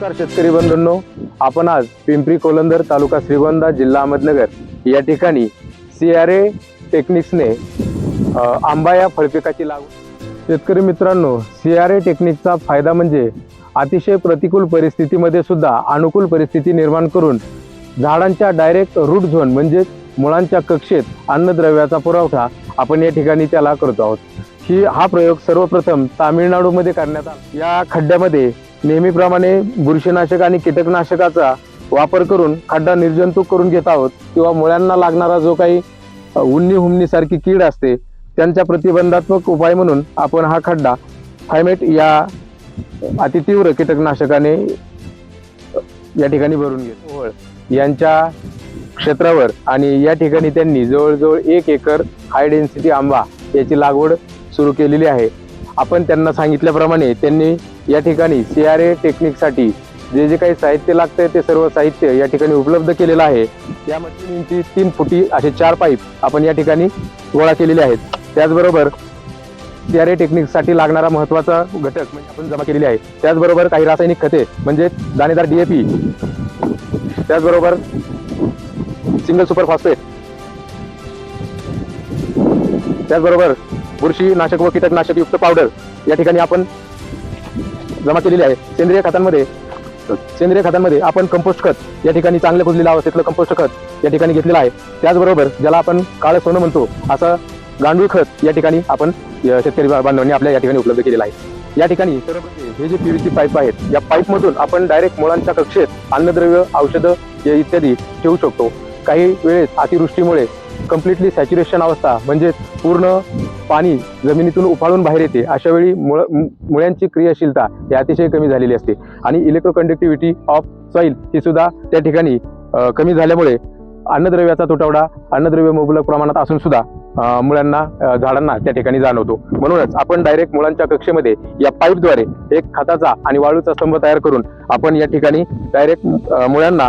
नमस्कार शेतकरी बंधूंनो. आपण आज पिंपरी कोलंदर तालुका श्रीगोंदा जिल्हा अहमदनगर या ठिकाणी सी आर ए टेक्निक्सने आंबा या फळपिकाची लागवड शेतकरी मित्रांनो सी आर ए टेक्निकचा फायदा म्हणजे अतिशय प्रतिकूल परिस्थितीमध्ये सुद्धा अनुकूल परिस्थिती निर्माण करून झाडांच्या डायरेक्ट रूट झोन म्हणजेच मुळांच्या कक्षेत अन्नद्रव्याचा पुरवठा आपण या ठिकाणी त्याला करतो आहोत. ही हा प्रयोग सर्वप्रथम तामिळनाडूमध्ये करण्यात आला. या खड्ड्यामध्ये नेहमीप्रमाणे बुरशीनाशक आणि कीटकनाशकाचा वापर करून खड्डा निर्जंतुक करून घेत आहोत किंवा मुळ्यांना लागणारा जो काही उन्नी हुमणीसारखी कीड असते त्यांच्या प्रतिबंधात्मक उपाय म्हणून आपण हा खड्डा थायमेट या अतितीव्र कीटकनाशकाने या ठिकाणी भरून घेतो. यांच्या क्षेत्रावर आणि या ठिकाणी त्यांनी जवळजवळ एक एकर हाय डेन्सिटी आंबा याची लागवड सुरू केलेली आहे. आपण त्यांना सांगितल्याप्रमाणे त्यांनी या ठिकाणी सी आर ए टेक्निकसाठी जे जे काही साहित्य लागतं ते सर्व साहित्य या ठिकाणी उपलब्ध केलेलं आहे. या मशीनींची तीन फुटी असे चार पाईप आपण या ठिकाणी गोळा केलेले आहेत. त्याचबरोबर सी आर ए टेक्निकसाठी लागणारा महत्त्वाचा घटक म्हणजे आपण जमा केलेले आहे. त्याचबरोबर काही रासायनिक खते म्हणजे दाणेदार डी ए पी त्याचबरोबर सिंगल सुपर फॉस्फेट त्याचबरोबर बुरशी नाशक व कीटकनाशक युक्त पावडर या ठिकाणी आपण जमा केलेली आहे. सेंद्रिय खतांमध्ये सेंद्रिय खतांमध्ये आपण कंपोस्ट खत या ठिकाणी चांगलं कुजलेलं अवस्थेतलं कंपोस्ट खत या ठिकाणी घेतलेलं आहे. त्याचबरोबर ज्याला आपण काळं सोनं म्हणतो असं गांडूळ खत या ठिकाणी आपण शेतकरी बांधवांनी आपल्या या ठिकाणी उपलब्ध केलेलं आहे. या ठिकाणी हे जे पीव्हीसी पाईप आहेत या पाईपमधून आपण डायरेक्ट मुळांच्या कक्षेत अन्नद्रव्य औषधं इत्यादी ठेवू शकतो. काही वेळेस अतिवृष्टीमुळे कम्प्लिटली सॅच्युरेशन अवस्था म्हणजे पूर्ण पाणी जमिनीतून उफाळून बाहेर येते. अशा वेळी मुळ मु- मुळ्यांची क्रियाशीलता ही अतिशय कमी झालेली असते. आणि इलेक्ट्रोकंडक्टिव्हिटी ऑफ सॉईल ही सुद्धा त्या ठिकाणी कमी झाल्यामुळे अन्नद्रव्याचा तुटवडा अन्नद्रव्य मुबलक प्रमाणात असून सुद्धा मुळांना झाडांना त्या ठिकाणी जाणवतो. म्हणूनच आपण डायरेक्ट मुळांच्या कक्षेमध्ये या पाईपद्वारे एक खताचा आणि वाळूचा स्तंभ तयार करून आपण या ठिकाणी डायरेक्ट मुळांना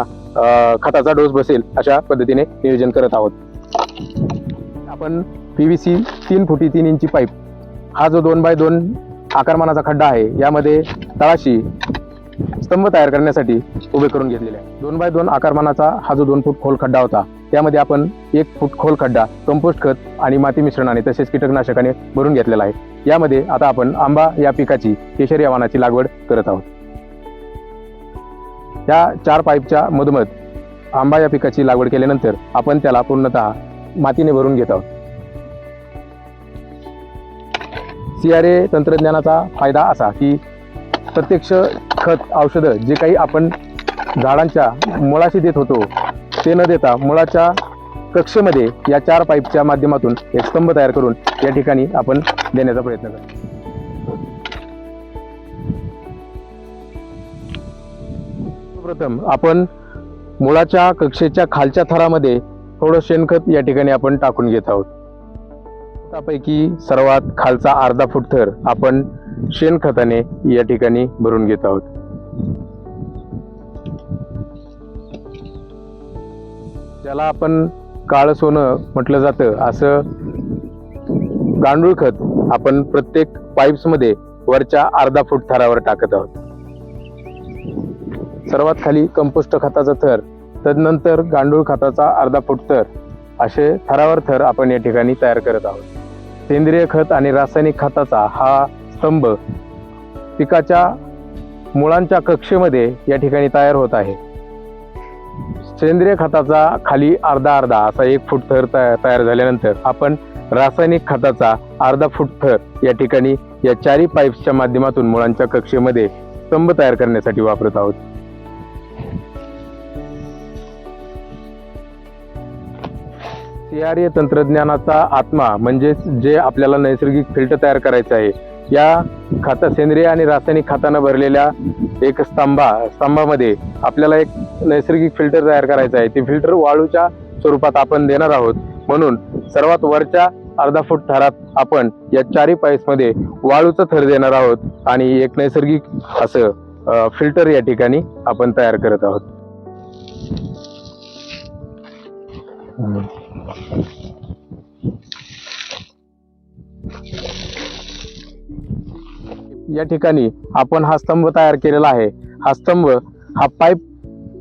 खताचा डोस बसेल अशा पद्धतीने नियोजन करत आहोत. आपण सी तीन फुटी तीन इंची पाईप. हा जो दोन बाय दोन आकारमानाचा खड्डा आहे यामध्ये तळाशी स्तंभ तयार करण्यासाठी उभे करून घेतलेले आहे. दोन बाय दोन आकारमानाचा हा जो दोन फूट खोल खड्डा होता त्यामध्ये आपण एक फूट खोल खड्डा कंपोस्ट खत आणि माती मिश्रणाने तसेच कीटकनाशकाने भरून घेतलेला आहे. यामध्ये आता आपण आंबा या पिकाची केशरी वाणाची लागवड करत आहोत. या चार पाईपच्या मधोमध आंबा या पिकाची लागवड केल्यानंतर आपण त्याला पूर्णतः मातीने भरून घेत. आहोत सी आर ए तंत्रज्ञानाचा फायदा असा की प्रत्यक्ष खत औषधं जे काही आपण झाडांच्या मुळाशी देत होतो ते न देता मुळाच्या कक्षेमध्ये या चार पाईपच्या माध्यमातून एक स्तंभ तयार करून या ठिकाणी आपण देण्याचा प्रयत्न करतो. प्रथम आपण मुळाच्या कक्षेच्या खालच्या थरामध्ये थोडं शेणखत या ठिकाणी आपण टाकून घेत आहोत. त्यापैकी सर्वात खालचा अर्धा फूट थर आपण शेणखताने या ठिकाणी भरून घेत आहोत. ज्याला आपण काळं सोनं म्हटलं जातं असं गांडूळ खत आपण प्रत्येक पाईप्समध्ये वरच्या अर्धा फूट थरावर टाकत आहोत. सर्वात खाली कंपोस्ट खताचा थर तदनंतर गांडूळ खताचा अर्धा फूट थर असे थरावर थर आपण या ठिकाणी तयार करत आहोत. सेंद्रिय खत आणि रासायनिक खताचा हा स्तंभ पिकाच्या मुळांच्या कक्षेमध्ये या ठिकाणी तयार होत आहे. सेंद्रिय खताचा खाली अर्धा अर्धा असा एक फूट थर तयार झाल्यानंतर आपण रासायनिक खताचा अर्धा फूट थर या ठिकाणी या चारी पाईप्सच्या माध्यमातून मुळांच्या कक्षेमध्ये स्तंभ तयार करण्यासाठी वापरत आहोत. सीआरए तंत्रज्ञानाचा आत्मा म्हणजेच जे आपल्याला नैसर्गिक फिल्टर तयार करायचं आहे या खता सेंद्रिय आणि रासायनिक खतानं भरलेल्या एक स्तंभा स्तंभामध्ये आपल्याला एक नैसर्गिक फिल्टर तयार करायचं आहे. ते फिल्टर वाळूच्या स्वरूपात आपण देणार आहोत. म्हणून सर्वात वरच्या अर्धा फूट थरात आपण या चारी पाईसमध्ये वाळूचं थर देणार आहोत आणि एक नैसर्गिक असं फिल्टर या ठिकाणी आपण तयार करत आहोत. या ठिकाणी आपण हा स्तंभ तयार केलेला आहे. हा स्तंभ हा पाईप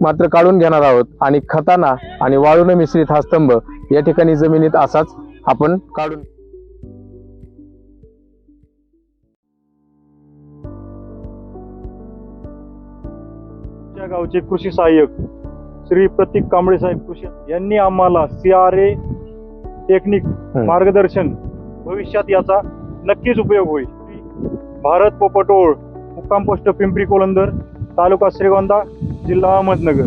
मात्र काढून घेणार आहोत आणि खताना आणि वाळून मिश्रित हा स्तंभ या ठिकाणी जमिनीत असाच आपण काढून गावचे कृषी सहाय्यक श्री प्रतीक कांबळे साहेब कृषी यांनी आम्हाला सी आर ए टेक्निक मार्गदर्शन भविष्यात याचा नक्कीच उपयोग होईल. भारत पोपटोळ मुक्काम पोस्ट पिंपरी कोलंदर तालुका श्रीगोंदा जिल्हा अहमदनगर.